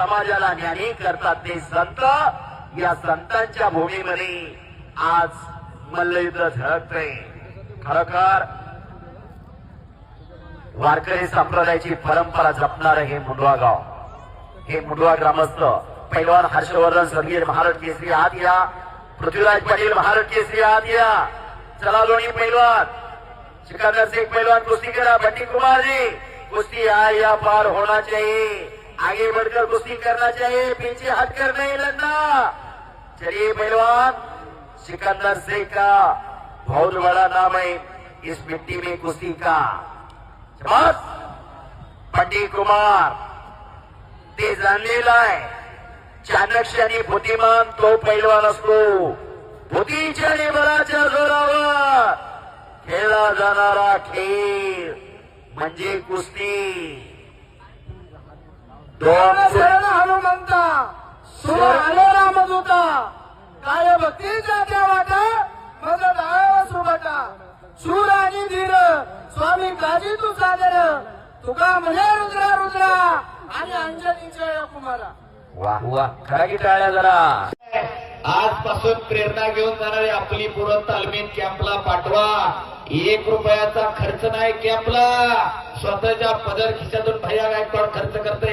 समाजाला ज्ञानी करतात ते संत. या संतांच्या भूमीमध्ये आज मल्लयुद्ध झळकते खरोखर वारकरी संप्रदायाची परंपरा जपणारं हे मुंडवा गाव. हे मुंडवा ग्रामस्थ पैलवान हर्षवर्धन स्वर्गीय महाराज केसरी आत या. पृथ्वीराज पाटील महाराज केसरी आत या. चला लोणी पैलवान. सिकंदर सिंग पैलवान कुस्ती करा. बंटी कुमार जी कुश्ती या पार होना चाहिए. आगे बढ़कर कुश्ती करना चाहिए पीछे हटकर नहीं लड़ना। चलिए पहलवान सिकंदर शेख का बहुत बड़ा नाम है इस मिट्टी में कुश्ती का। बस पंडित कुमार ते जाणलेला आहे चाणक्य आणि बुद्धिमान तो पैलवान असतो बुद्धीच्या आणि बलाच्या जोरावर खेळला जाणारा खेळ म्हणजे कुस्ती दोन शरण हनुमंता सुर आले रामदूता. काय भक्तीच्या देवाटा मग डाळ सुबटा शूर आणि धीर स्वामी काजी तू सादर तुका म्हणे रुद्रा रुद्रा. आणि अंजलीच्या कुमारा. वा वा. खरा की टाळ्या जरा. आजपासून प्रेरणा घेऊन जाणारे आपली पुरं तालमीत कॅम्पला पाठवा. एक रुपयाचा खर्च नाही कॅम्पला. स्वतःच्या पदर खिशातून भैया गायकवाड खर्च करते